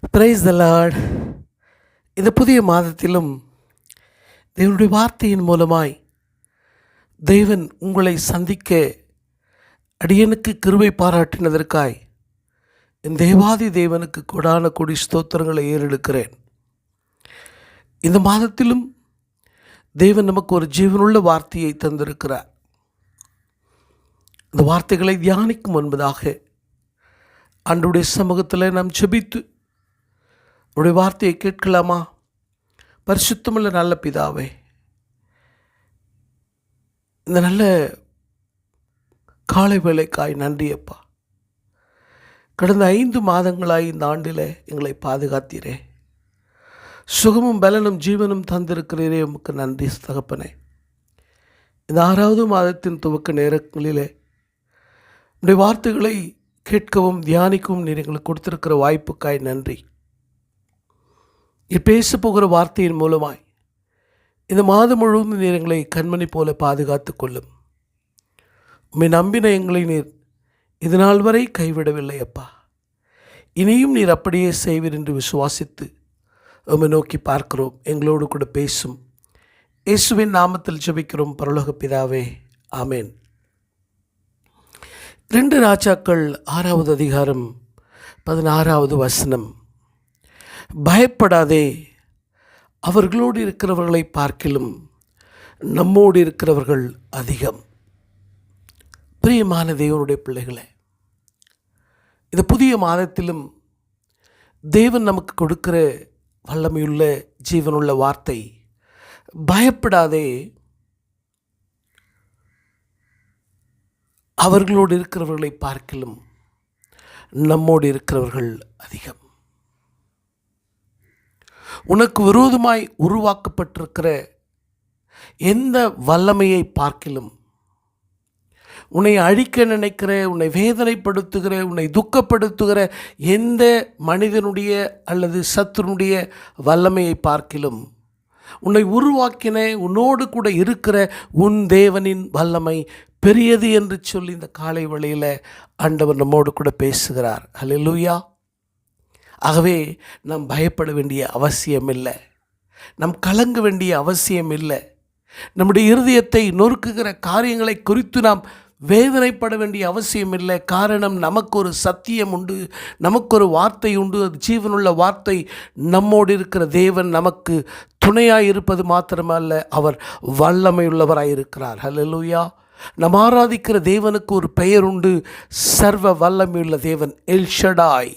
Praise the Lord இந்த புதிய மாதத்திலும் தேவனுடைய வார்த்தையின் மூலமாய் தேவன் உங்களை சந்திக்க அடியனுக்கு கிருவை பாராட்டினதற்காய் என் தேவாதி தேவனுக்கு கொடான கொடி ஸ்தோத்திரங்களை ஏறெடுக்கிறேன். இந்த மாதத்திலும் தேவன் நமக்கு ஒரு ஜீவனுள்ள வார்த்தையை தந்திருக்கிறார். இந்த வார்த்தைகளை தியானிக்கும் என்பதாக அன்றுடைய சமூகத்தில் நாம் செபித்து உடைய வார்த்தையை கேட்கலாமா? பரிசுத்தமுள்ள நல்ல பிதாவே இந்த நல்ல காலை வேலைக்காய் நன்றியப்பா. கடந்த ஐந்து மாதங்களாய் இந்த ஆண்டில் எங்களை பாதுகாத்தீரே. சுகமும் பலனும் ஜீவனும் தந்திருக்கிறீரே உமக்கு நன்றி தகப்பனே. இந்த ஆறாவது மாதத்தின் துவக்க நேரங்களிலே உடைய வார்த்தைகளை கேட்கவும் தியானிக்கவும் நீர் எங்களுக்கு கொடுத்திருக்கிற வாய்ப்புக்காய் நன்றி. பேச போகிற வார்த்தையின் மூலமாய் இந்த மாதம் முழுவதும் நீர் எங்களை கண்மணி போல பாதுகாத்து கொள்ளும். உம்மை நம்பின எங்களை நீர் இது நாள் வரை கைவிடவில்லை அப்பா. இனியும் நீர் அப்படியே செய்வீர் என்று விசுவாசித்து உம்மை நோக்கி பார்க்கிறோம். எங்களோடு கூட பேசும். இயேசுவின் நாமத்தில் ஜெபிக்கிறோம். பரலோக பிதாவே ஆமேன். ரெண்டு ராஜாக்கள் ஆறாவது அதிகாரம் பதினாறாவது வசனம். பயப்படாதே. அவர்களோடு இருக்கிறவர்களை பார்க்கிலும் நம்மோடு இருக்கிறவர்கள் அதிகம். பிரியமான தேவனுடைய பிள்ளைகளே இந்த புதிய மாதத்திலும் தேவன் நமக்கு கொடுக்கிற வல்லமையுள்ள ஜீவனுள்ள வார்த்தை பயப்படாதே. அவர்களோடு இருக்கிறவர்களை பார்க்கிலும் நம்மோடு இருக்கிறவர்கள் அதிகம். உனக்கு விரோதமாய் உருவாக்கப்பட்டிருக்கிற எந்த வல்லமையை பார்க்கிலும் உன்னை அழிக்க நினைக்கிற உன்னை வேதனைப்படுத்துகிற உன்னை துக்கப்படுத்துகிற எந்த மனிதனுடைய அல்லது சத்துருனுடைய வல்லமையை பார்க்கிலும் உன்னை உருவாக்கின உன்னோடு கூட இருக்கிற உன் தேவனின் வல்லமை பெரியது என்று சொல்லி இந்த காலை வழியில் ஆண்டவர் நம்மோடு கூட பேசுகிறார். ஹalleluya ஆகவே நாம் பயப்பட வேண்டிய அவசியம் இல்லை நாம் கலங்க வேண்டிய அவசியம் இல்லை நம்முடைய இருதயத்தை நொறுக்குகிற காரியங்களை குறித்து நாம் வேதனைப்பட வேண்டிய அவசியம் இல்லை காரணம் நமக்கு ஒரு சத்தியம் உண்டு நமக்கு ஒரு வார்த்தை உண்டு. அது ஜீவனுள்ள வார்த்தை. நம்மோடு இருக்கிற தேவன் நமக்கு துணையாக இருப்பது மாத்திரமல்ல அவர் வல்லமையுள்ளவராக இருக்கிறார். ஹலலூயா நம் ஆராதிக்கிற தேவனுக்கு ஒரு பெயர் உண்டு சர்வ வல்லமையுள்ள தேவன் எல்ஷடாய்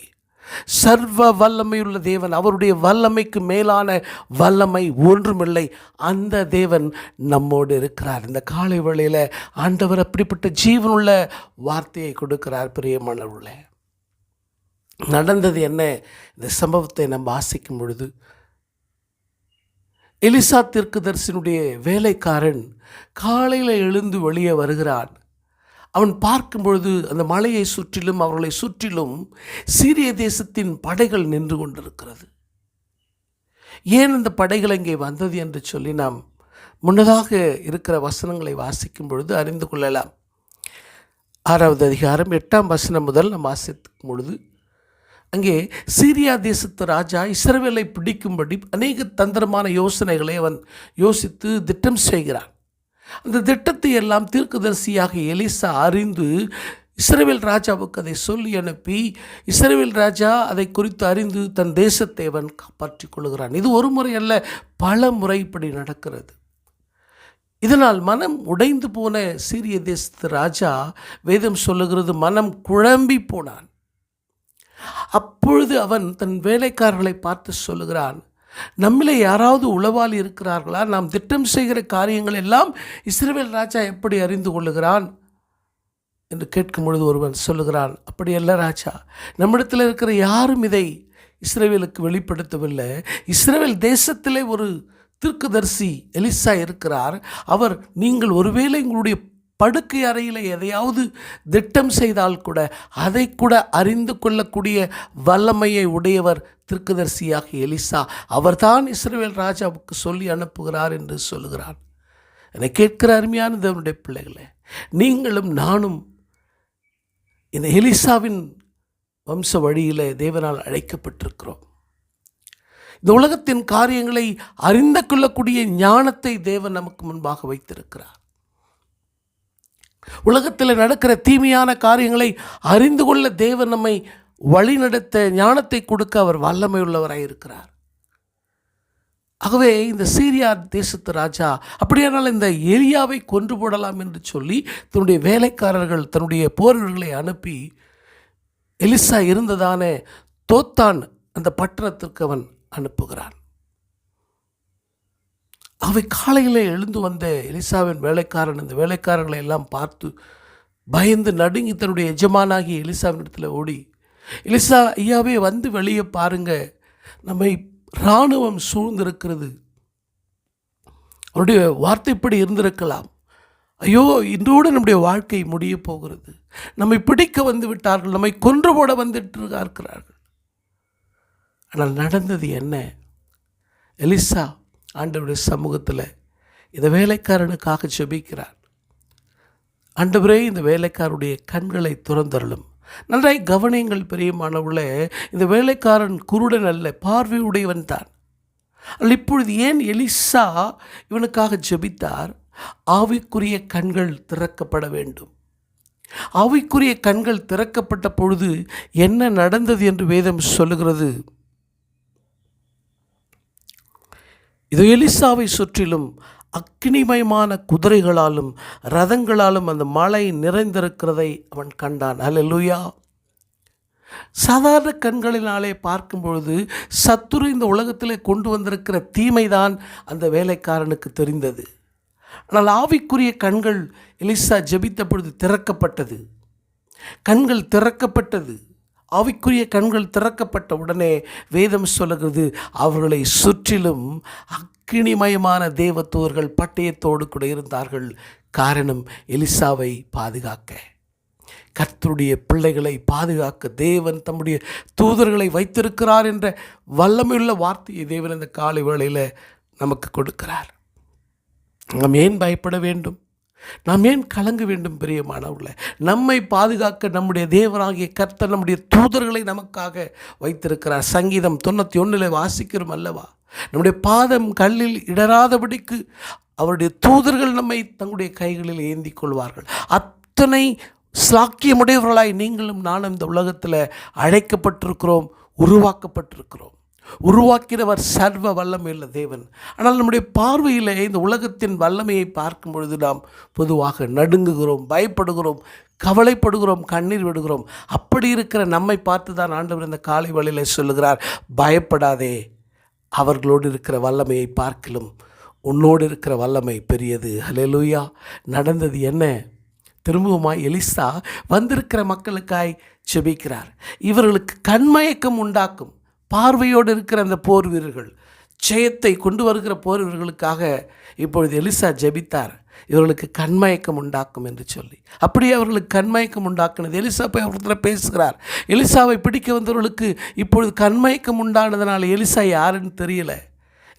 சர்வ வல்லமையுள்ள தேவன் அவருடைய வல்லமைக்கு மேலான வல்லமை ஒன்றுமில்லை. அந்த தேவன் நம்மோடு இருக்கிறார். இந்த காலை வேளையில் ஆண்டவர் அப்படிப்பட்ட ஜீவனுள்ள வார்த்தையை கொடுக்கிறார் பிரியமானவர்களே. நடந்தது என்ன? இந்த சம்பவத்தை நம்ம வாசிக்கும் பொழுது எலிசா தீர்க்கதரிசனுடைய வேலைக்காரன் காலையில் எழுந்து வெளியே வருகிறான். அவன் பார்க்கும் பொழுது அந்த மலையை சுற்றிலும் அவர்களை சுற்றிலும் சீரிய தேசத்தின் படைகள் நின்று கொண்டிருக்கிறது. ஏன் அந்த படைகள் இங்கே வந்தது என்று சொல்லி நாம் முன்னதாக இருக்கிற வசனங்களை வாசிக்கும் பொழுது அறிந்து கொள்ளலாம். ஆறாவது அதிகாரம் எட்டாம் வசனம் முதல் நாம் வாசிக்கும் பொழுது அங்கே சீரியா தேசத்து ராஜா இஸ்ரவேலை பிடிக்கும்படி அநேக தந்திரமான யோசனைகளை அவன் யோசித்து திட்டம் செய்கிறான். அந்த திட்டத்தை எல்லாம் தீர்க்கதரிசியாக எலிசா அறிந்து இஸ்ரேவேல் ராஜாவுக்கு அதை சொல்லி அனுப்பி இஸ்ரேவேல் ராஜா அதை குறித்து அறிந்து தன் தேசத்தை அவன் காப்பாற்றி கொள்கிறான். இது ஒரு முறை அல்ல பல முறை இப்படி நடக்கிறது. இதனால் மனம் உடைந்து போன சீரிய தேசத்து ராஜா வேதம் சொல்லுகிறது மனம் குழம்பி போனான். அப்பொழுது அவன் தன் வேலைக்காரர்களை பார்த்து சொல்லுகிறான் நம்மிலே யாராவது உளவால் இருக்கிறார்களா? நாம் திட்டம் செய்கிற காரியங்கள் எல்லாம் இஸ்ரேல் ராஜா எப்படி அறிந்து கொள்ளுகிறான்? என்று கேட்கும் பொழுது ஒருவன் சொல்லுகிறான் அப்படி அல்ல ராஜா நம்மிடத்தில் இருக்கிற யாரும் இதை இஸ்ரேவேலுக்கு வெளிப்படுத்தவில்லை. இஸ்ரேவேல் தேசத்திலே ஒரு தீர்க்கதரிசி எலிசா இருக்கிறார். அவர் நீங்கள் ஒருவேளை உங்களுடைய படுக்கை அறையில் எதையாவது திட்டம் செய்தால் கூட அதை கூட அறிந்து கொள்ளக்கூடிய வல்லமையை உடையவர் திருக்குதர்சியாக எலிசா. அவர்தான் இஸ்ரேல் ராஜாவுக்கு சொல்லி அனுப்புகிறார் என்று சொல்லுகிறார் என்னை கேட்கிற அருமையான தேவனுடைய பிள்ளைகளே நீங்களும் நானும் இந்த எலிசாவின் வம்ச வழியில் தேவனால் அழைக்கப்பட்டிருக்கிறோம். இந்த உலகத்தின் காரியங்களை அறிந்து கொள்ளக்கூடிய ஞானத்தை தேவன் நமக்கு முன்பாக வைத்திருக்கிறார். உலகத்தில் நடக்கிற தீமையான காரியங்களை அறிந்து கொள்ள தேவன் நம்மை வழிநடத்த ஞானத்தை கொடுக்க அவர் வல்லமை உள்ளவராய் இருக்கிறார் ஆகவே இந்த சீரியா தேசத்து ராஜா அப்படியானால் இந்த எலியாவை கொன்று போடலாம் என்று சொல்லி தன்னுடைய வேலைக்காரர்கள் தன்னுடைய போர்வர்களை அனுப்பி எலிசா இருந்ததான தோத்தான் அந்த பட்டணத்திற்கு அவன் அனுப்புகிறான். அவை காலையில் எழுந்து வந்த எலிசாவின் வேலைக்காரன் அந்த வேலைக்காரர்களை எல்லாம் பார்த்து பயந்து நடுங்கி தன்னுடைய எஜமானாகி எலிசாவின் இடத்துல ஓடி எலிசா ஐயாவே வந்து வெளியே பாருங்க. நம்மை இராணுவம் சூழ்ந்திருக்கிறது. அவருடைய வார்த்தைப்படி இருந்திருக்கலாம். ஐயோ இன்றோடு நம்முடைய வாழ்க்கை முடிய போகிறது. நம்மை பிடிக்க வந்து விட்டார்கள். நம்மை கொன்று போட வந்துட்டு இருக்கிறார்கள். ஆனால் நடந்தது என்ன? எலிசா ஆண்டவருடைய சமூகத்தில் இந்த வேலைக்காரனுக்காக ஜெபிக்கிறார். ஆண்டவரே இந்த வேலைக்காரருடைய கண்களை துறந்தருளும். நன்றாய் கவனியங்கள் பெரியமானவர்களே இந்த வேலைக்காரன் குருடன் அல்ல பார்வையுடையவன் தான். ஆனால் இப்பொழுது ஏன் எலிசா இவனுக்காக ஜெபித்தார்? ஆவிக்குரிய கண்கள் திறக்கப்பட வேண்டும். ஆவிக்குரிய கண்கள் திறக்கப்பட்ட பொழுது என்ன நடந்தது என்று வேதம் சொல்லுகிறது? இது எலிசாவை சுற்றிலும் அக்னிமயமான குதிரைகளாலும் ரதங்களாலும் அந்த மலை நிறைந்திருக்கிறதை அவன் கண்டான். அல்லேலூயா சாதாரண கண்களினாலே பார்க்கும் பொழுது சத்துரு இந்த உலகத்திலே கொண்டு வந்திருக்கிற தீமைதான் அந்த வேலைக்காரனுக்கு தெரிந்தது. ஆனால் ஆவிக்குரிய கண்கள் எலிசா ஜெபித்த பொழுது திறக்கப்பட்டது. கண்கள் திறக்கப்பட்டது. ஆவிக்குரிய கண்கள் திறக்கப்பட்ட உடனே வேதம் சொல்லுகிறது அவர்களை சுற்றிலும் அக்கினிமயமான தேவத்தூர்கள் பட்டயத்தோடு கூட இருந்தார்கள். காரணம் எலிசாவை பாதுகாக்க. கர்த்தருடைய பிள்ளைகளை பாதுகாக்க தேவன் தம்முடைய தூதர்களை வைத்திருக்கிறார் என்ற வல்லமையுள்ள வார்த்தையை தேவன் இந்த காலை வேளையில் நமக்கு கொடுக்கிறார். நாம் ஏன் பயப்பட வேண்டும்? நாம் ஏன் கலங்க வேண்டும் பிரியமானவர்களே? நம்மை பாதுகாக்க நம்முடைய தேவராகிய கர்த்தர் நம்முடைய தூதர்களை நமக்காக வைத்திருக்கிறார். சங்கீதம் தொண்ணூற்றி ஒன்றில் வாசிக்கிறோம் அல்லவா? நம்முடைய பாதம் கல்லில் இடராதபடிக்கு அவருடைய தூதர்கள் நம்மை தங்களுடைய கைகளில் ஏந்தி கொள்வார்கள். அத்தனை சாக்கியமுடையவர்களாய் நீங்களும் நானும் இந்த உலகத்தில் அழைக்கப்பட்டிருக்கிறோம் உருவாக்கப்பட்டிருக்கிறோம். உருவாக்கினவர் சர்வ வல்லமையுள்ள தேவன். ஆனால் நம்முடைய பார்வையில் இந்த உலகத்தின் வல்லமையை பார்க்கும் பொழுது நாம் பொதுவாக நடுங்குகிறோம் பயப்படுகிறோம் கவலைப்படுகிறோம் கண்ணீர் விடுகிறோம். அப்படி இருக்கிற நம்மை பார்த்து தான் ஆண்டவர் இந்த காலை வழியில் சொல்லுகிறார் பயப்படாதே அவர்களோடு இருக்கிற வல்லமையை பார்க்கலும். உன்னோடு இருக்கிற வல்லமை பெரியது. ஹலெலூயா நடந்தது என்ன? திரும்பவுமாய் எலிசா வந்திருக்கிற மக்களுக்காய் செபிக்கிறார். இவர்களுக்கு கண்மயக்கம் உண்டாக்கும். பார்வையோடு இருக்கிற அந்த போர் வீரர்கள் ஜெயத்தை கொண்டு வருகிற போர் வீரர்களுக்காக இப்பொழுது எலிசா ஜெபித்தார். இவர்களுக்கு கண்மயக்கம் உண்டாக்கும் என்று சொல்லி. அப்படியே அவர்களுக்கு கண்மயக்கம் உண்டாக்குனது. எலிசா போய் அவர்கிட்ட பேசுகிறார். எலிசாவை பிடிக்க வந்தவர்களுக்கு இப்பொழுது கண்மயக்கம் உண்டானதுனால எலிசா யாருன்னு தெரியல.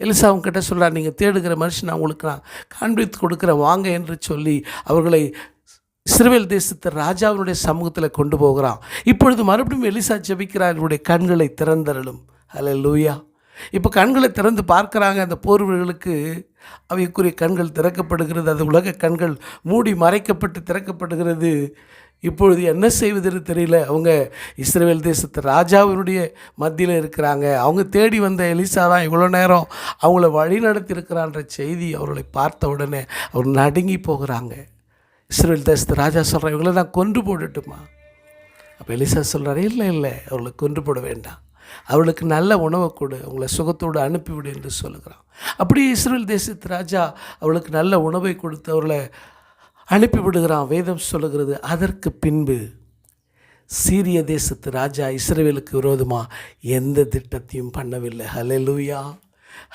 எலிசா அவங்க கிட்ட சொல்கிறார் நீங்கள் தேடுகிற மனுஷன் அவங்களுக்கு நான் காண்பித்து கொடுக்குறேன். வாங்க என்று சொல்லி அவர்களை இஸ்ரேல் தேசத்தை ராஜாவினுடைய சமூகத்தில் கொண்டு போகிறான். இப்பொழுது மறுபடியும் எலிசா ஜெபிக்கிறார் என்னுடைய கண்களை திறந்தரலும் அல்ல லூயா இப்போ கண்களை திறந்து பார்க்குறாங்க அந்த போர்வர்களுக்கு அவைக்குரிய கண்கள் திறக்கப்படுகிறது அது உலக கண்கள் மூடி மறைக்கப்பட்டு திறக்கப்படுகிறது. இப்பொழுது என்ன செய்வதுன்னு தெரியல அவங்க இஸ்ரேல் தேசத்து ராஜாவினுடைய மத்தியில் இருக்கிறாங்க. அவங்க தேடி வந்த எலிசா தான் இவ்வளோ நேரம் அவங்கள வழி நடத்தியிருக்கிறான்ற செய்தி அவர்களை பார்த்த உடனே அவர் நடுங்கி போகிறாங்க. இஸ்ரேல் தேசத்து ராஜா சொல்கிறேன் இவங்களை நான் கொன்று போடட்டுமா? அப்போ எலிசா சொல்கிறாரு இல்லை இல்லை அவர்களை கொன்று போட வேண்டாம். அவளுக்கு நல்ல உணவை கொடு அவங்கள சுகத்தோடு அனுப்பிவிடு என்று சொல்லுகிறான். அப்படியே இஸ்ரேல் தேசத்து ராஜா அவளுக்கு நல்ல உணவை கொடுத்து அவர்களை அனுப்பிவிடுகிறான். வேதம் சொல்லுகிறது அதற்கு பின்பு சீரிய தேசத்து ராஜா இஸ்ரேலுக்கு விரோதமாக எந்த திட்டத்தையும் பண்ணவில்லை. ஹலெலூயா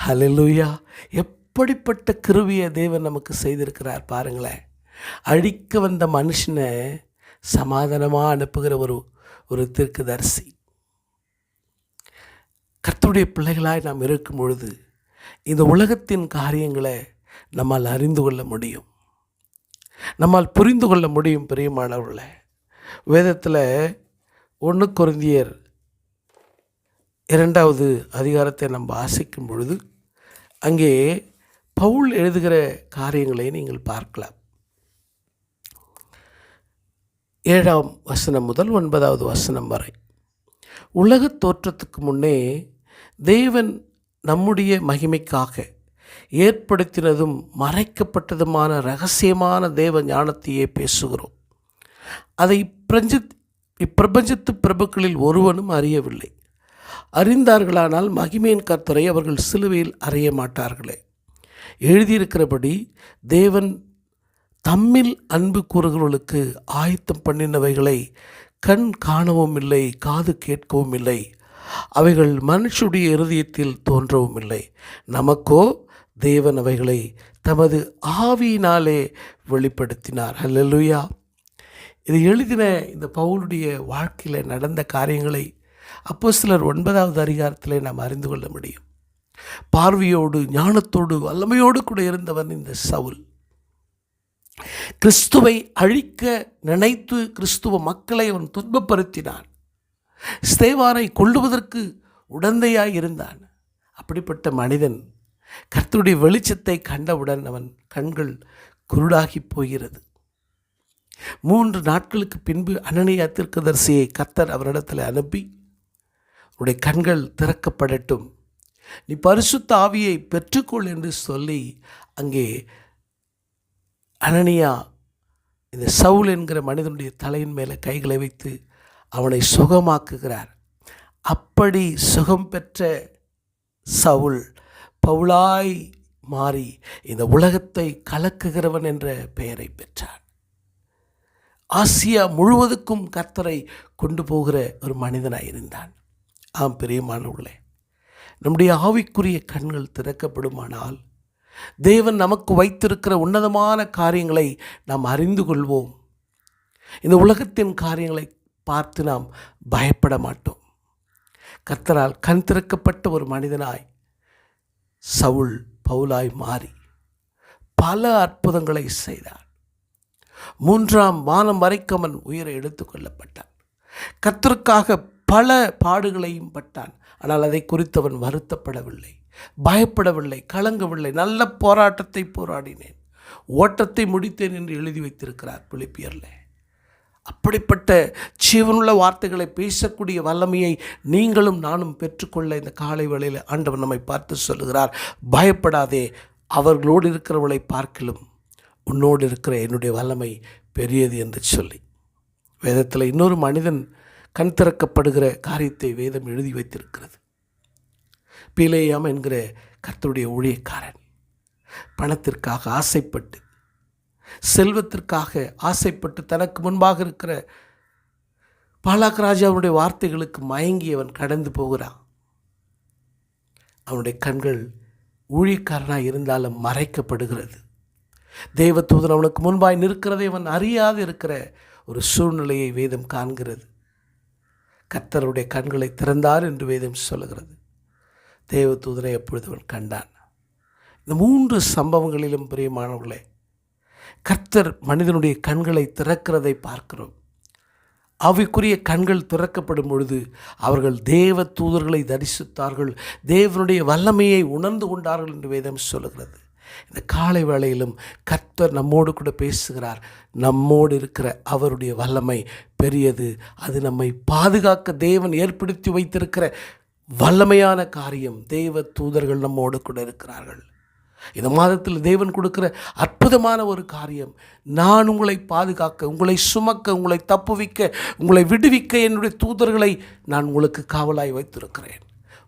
ஹலெலூயா எப்படிப்பட்ட கிருவியை தேவன் நமக்கு செய்திருக்கிறார் பாருங்களேன். அழிக்க வந்த மனுஷனை சமாதானமாக அனுப்புகிற ஒரு ஒரு தீர்க்கதரிசி. கர்த்தருடைய பிள்ளைகளாய் நாம் இருக்கும் பொழுது இந்த உலகத்தின் காரியங்களை நம்மால் அறிந்து கொள்ள முடியும். நம்மால் புரிந்து கொள்ள முடியும் பிரியமானவர்களே. வேதத்தில் ஒன்று குருந்தியர் இரண்டாவது அதிகாரத்தை நம்ம வாசிக்கும் பொழுது அங்கே பவுல் எழுதுகிற காரியங்களை நீங்கள் பார்க்கலாம். ஏழாம் வசனம் முதல் ஒன்பதாவது வசனம் வரை. உலகத் தோற்றத்துக்கு முன்னே தேவன் நம்முடைய மகிமைக்காக ஏற்படுத்தினதும் மறைக்கப்பட்டதுமான ரகசியமான தேவ ஞானத்தையே பேசுகிறோம். அதை பிரஞ்சத் இப்பிரபஞ்சத்து பிரபுக்களில் ஒருவனும் அறியவில்லை. அறிந்தார்களானால் மகிமையின் கர்த்தரை அவர்கள் சிலுவையில் அறிய மாட்டார்களே. எழுதியிருக்கிறபடி தேவன் தம்மில் அன்பு கூறுகிறவர்களுக்கு ஆயத்தம் பண்ணினவைகளை கண் காணவும் இல்லை காது கேட்கவும் இல்லை. அவைகள் மனுஷுடைய இருதயத்தில் தோன்றவும் இல்லை. நமக்கோ தேவன் அவைகளை தமது ஆவியினாலே வெளிப்படுத்தினார். ஹல்லேலூயா இது எழுதின இந்த பவுலுடைய வாழ்க்கையில் நடந்த காரியங்களை அப்போ சிலர் ஒன்பதாவது அதிகாரத்தில் நாம் அறிந்து கொள்ள முடியும். பார்வையோடு ஞானத்தோடு வல்லமையோடு கூட இருந்தவன் இந்த சவுல். கிறிஸ்துவை அழிக்க நினைத்து கிறிஸ்துவ மக்களை அவன் துன்பப்படுத்தினான். ஸ்தேவாரை கொள்ளுவதற்கு உடந்தையாய் இருந்தான். அப்படிப்பட்ட மனிதன் கர்த்தருடைய வெளிச்சத்தை கண்டவுடன் அவன் கண்கள் குருடாகி போகிறது. மூன்று நாட்களுக்கு பின்பு அனனியா தீர்க்கதரிசியை கர்த்தர் அவரிடத்தில் அனுப்பி உன்னுடைய கண்கள் திறக்கப்படட்டும். நீ பரிசுத்த ஆவியை பெற்றுக்கொள் என்று சொல்லி அங்கே அனனியா இந்த சவுல் என்கிற மனிதனுடைய தலையின் மேலே கைகளை வைத்து அவனை சுகமாக்குகிறார். அப்படி சுகம் பெற்ற சவுல் பவுலாய் மாறி இந்த உலகத்தை கலக்குகிறவன் என்ற பெயரை பெற்றான். ஆசியா முழுவதுக்கும் கர்த்தரை கொண்டு போகிற ஒரு மனிதனாய் இருந்தான். ஆம் பிரியமானவர்களே நம்முடைய ஆவிக்குரிய கண்கள் திறக்கப்படுமானால் தேவன் நமக்கு வைத்திருக்கிற உன்னதமான காரியங்களை நாம் அறிந்து கொள்வோம். இந்த உலகத்தின் காரியங்களை பார்த்து நாம் பயப்பட மாட்டோம். கத்தரால் கண் திறக்கப்பட்ட ஒரு மனிதனாய் சவுல் பவுலாய் மாறி பல அற்புதங்களை செய்தார். மூன்றாம் வானம் வரைக்கும் அவன் உயிரை எடுத்துக்கொள்ளப்பட்டான் கத்தருக்காக பல பாடுகளையும் பட்டான். ஆனால் அதை குறித்து அவன் வருத்தப்படவில்லை. பயப்படவில்லை கலங்கவில்லை. நல்ல போராட்டத்தை போராடினேன். ஓட்டத்தை முடித்தேன் என்று எழுதி வைத்திருக்கிறார் பிலிப்பியரில். அப்படிப்பட்ட ஜீவனுள்ள வார்த்தைகளை பேசக்கூடிய வல்லமையை நீங்களும் நானும் பெற்றுக்கொள்ள இந்த காலை வேளையில் ஆண்டவர் நம்மை பார்த்து சொல்லுகிறார். பயப்படாதே அவர்களோடு இருக்கிறவளை பார்க்கலும். உன்னோடு இருக்கிற என்னுடைய வல்லமை பெரியது என்று சொல்லி. வேதத்தில் இன்னொரு மனிதன் கண் திறக்கப்படுகிற காரியத்தை வேதம் எழுதி வைத்திருக்கிறது. பீலேயாம் என்கிற கர்த்தருடைய ஊழியக்காரன். பணத்திற்காக ஆசைப்பட்டு செல்வத்திற்காக ஆசைப்பட்டு தனக்கு முன்பாக இருக்கிற பாலாக் ராஜாவுடைய வார்த்தைகளுக்கு மயங்கி அவன் கடந்து போகிறான். அவனுடைய கண்கள் ஊழியக்காரனாக இருந்தாலும் மறைக்கப்படுகிறது. தேவதூதன் அவனுக்கு முன்பாய் நிற்கிறதை அவன் அறியாது இருக்கிற ஒரு சூழ்நிலையை வேதம் காண்கிறது. கர்த்தருடைய கண்களை திறந்தார் என்று வேதம் சொல்லுகிறது. தேவதூதனை எப்பொழுது அவன் கண்டான்? இந்த மூன்று சம்பவங்களிலும் பிரியமானவர்களே கர்த்தர் மனிதனுடைய கண்களை திறக்கிறதை பார்க்கிறோம். அவைக்குரிய கண்கள் திறக்கப்படும் பொழுது அவர்கள் தேவ தூதர்களை தரிசித்தார்கள் தேவனுடைய வல்லமையை உணர்ந்து கொண்டார்கள் என்று வேதம் சொல்லுகிறது. இந்த காலை வேளையிலும் கர்த்தர் நம்மோடு கூட பேசுகிறார். நம்மோடு இருக்கிற அவருடைய வல்லமை பெரியது. அது நம்மை பாதுகாக்க தேவன் ஏற்படுத்தி வைத்திருக்கிற வல்லமையான காரியம் தேவ தூதர்கள் நம்மோடு கூட இருக்கிறார்கள். இந்த மாதத்தில் தேவன் கொடுக்கிற அற்புதமான ஒரு காரியம் நான் உங்களை பாதுகாக்க உங்களை சுமக்க உங்களை தப்புவிக்க உங்களை விடுவிக்க என்னுடைய தூதர்களை நான் உங்களுக்கு காவலாய் வைத்திருக்கிறேன்.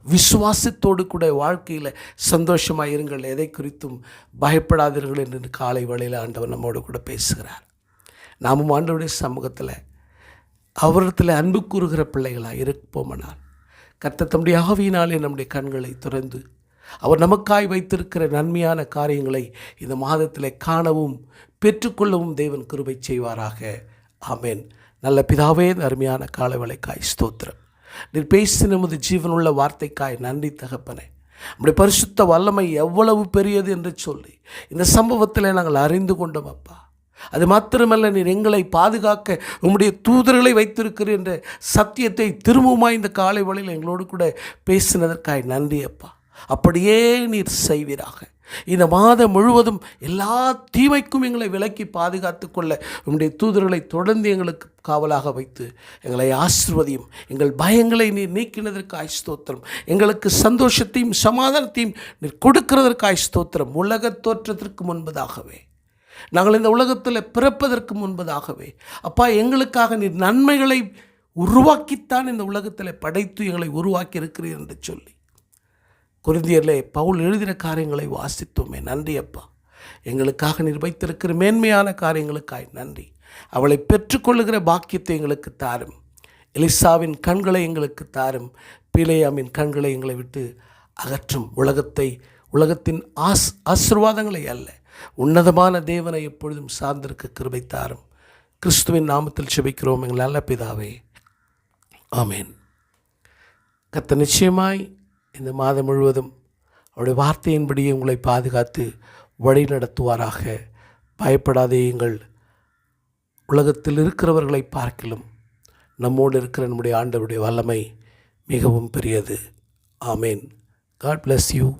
விசுவாசத்தோடு கூட வாழ்க்கையில் சந்தோஷமாக இருங்கள். எதை குறித்தும் பயப்படாதீர்கள் என்று காலை வேளையில் ஆண்டவர் நம்மோடு கூட பேசுகிறார். நாமும் ஆண்டவருடைய சமூகத்தில் அவரிடத்தில் அன்பு கூறுகிற பிள்ளைகளாக இருப்போமானால் கர்த்த தம்முடைய ஆவியினாலே நம்முடைய கண்களை துறந்து அவர் நமக்காய் வைத்திருக்கிற நன்மையான காரியங்களை இந்த மாதத்தில் காணவும் பெற்றுக்கொள்ளவும் தேவன் கிருபை செய்வாராக. ஆமேன். நல்ல பிதாவே அருமையான காலவேளைக்காய் ஸ்தோத்திரம். நீர் பேசி நமது ஜீவனுள்ள வார்த்தைக்காய் நன்றி தகப்பனே. நம்முடைய பரிசுத்த வல்லமை எவ்வளவு பெரியது என்று சொல்லி இந்த சம்பவத்தில் நாங்கள் அறிந்து கொண்டோம் அப்பா. அது மாத்திரமல்ல நீர் எங்களை பாதுகாக்க உம்முடைய தூதர்களை வைத்திருக்கிற என்ற சத்தியத்தை திரும்பவுமாய் இந்த காலை வழியில் எங்களோடு கூட பேசினதற்காய் நன்றி அப்பா. அப்படியே நீர் செய்வீராக. இந்த மாதம் முழுவதும் எல்லா தீமைக்கும் எங்களை விலக்கி பாதுகாத்து கொள்ள உம்முடைய தூதர்களை தொடர்ந்து எங்களுக்கு காவலாக வைத்து எங்களை ஆசிர்வதியும் எங்கள் பயங்களை நீர் நீக்கினதற்கு ஸ்தோத்திரம் எங்களுக்கு சந்தோஷத்தையும் சமாதானத்தையும் நீர் கொடுக்கிறதற்கு ஸ்தோத்திரம் உலகத் தோற்றத்திற்கு முன்பதாகவே. நாங்கள் இந்த உலகத்தில் பிறப்பதற்கு முன்பதாகவே. அப்பா எங்களுக்காக நீர் நன்மைகளை உருவாக்கித்தான் இந்த உலகத்தில் படைத்து எங்களை உருவாக்கி இருக்கிறீர் என்று சொல்லி. குருந்தியரிலே பவுல் எழுதின காரியங்களை வாசித்தோமே. நன்றி அப்பா. எங்களுக்காக நீர் வைத்திருக்கிற மேன்மையான காரியங்களுக்காய் நன்றி. அவளை பெற்றுக்கொள்ளுகிற பாக்கியத்தை எங்களுக்கு தாரும். எலிசாவின் கண்களை எங்களுக்கு தாரும். பீலையாமின் கண்களை எங்களை விட்டு அகற்றும். உலகத்தை உலகத்தின் ஆஸ் ஆசிர்வாதங்களை அல்ல. உன்னதமான தேவனை எப்பொழுதும் சார்ந்திருக்க கிருபை தாரும் கிறிஸ்துவின் நாமத்தில் செபிக்கிறோம் எங்கள் நல்ல பிதாவே. ஆமேன். கத்த நிச்சயமாய் இந்த மாதம் முழுவதும் அவருடைய வார்த்தையின்படியே உங்களை பாதுகாத்து வழி நடத்துவாராக. பயப்படாதேயுங்கள் உலகத்தில் இருக்கிறவர்களை பார்க்கிலும் நம்மோடு இருக்கிற நம்முடைய ஆண்டவருடைய வல்லமை மிகவும் பெரியது. ஆமேன். God bless you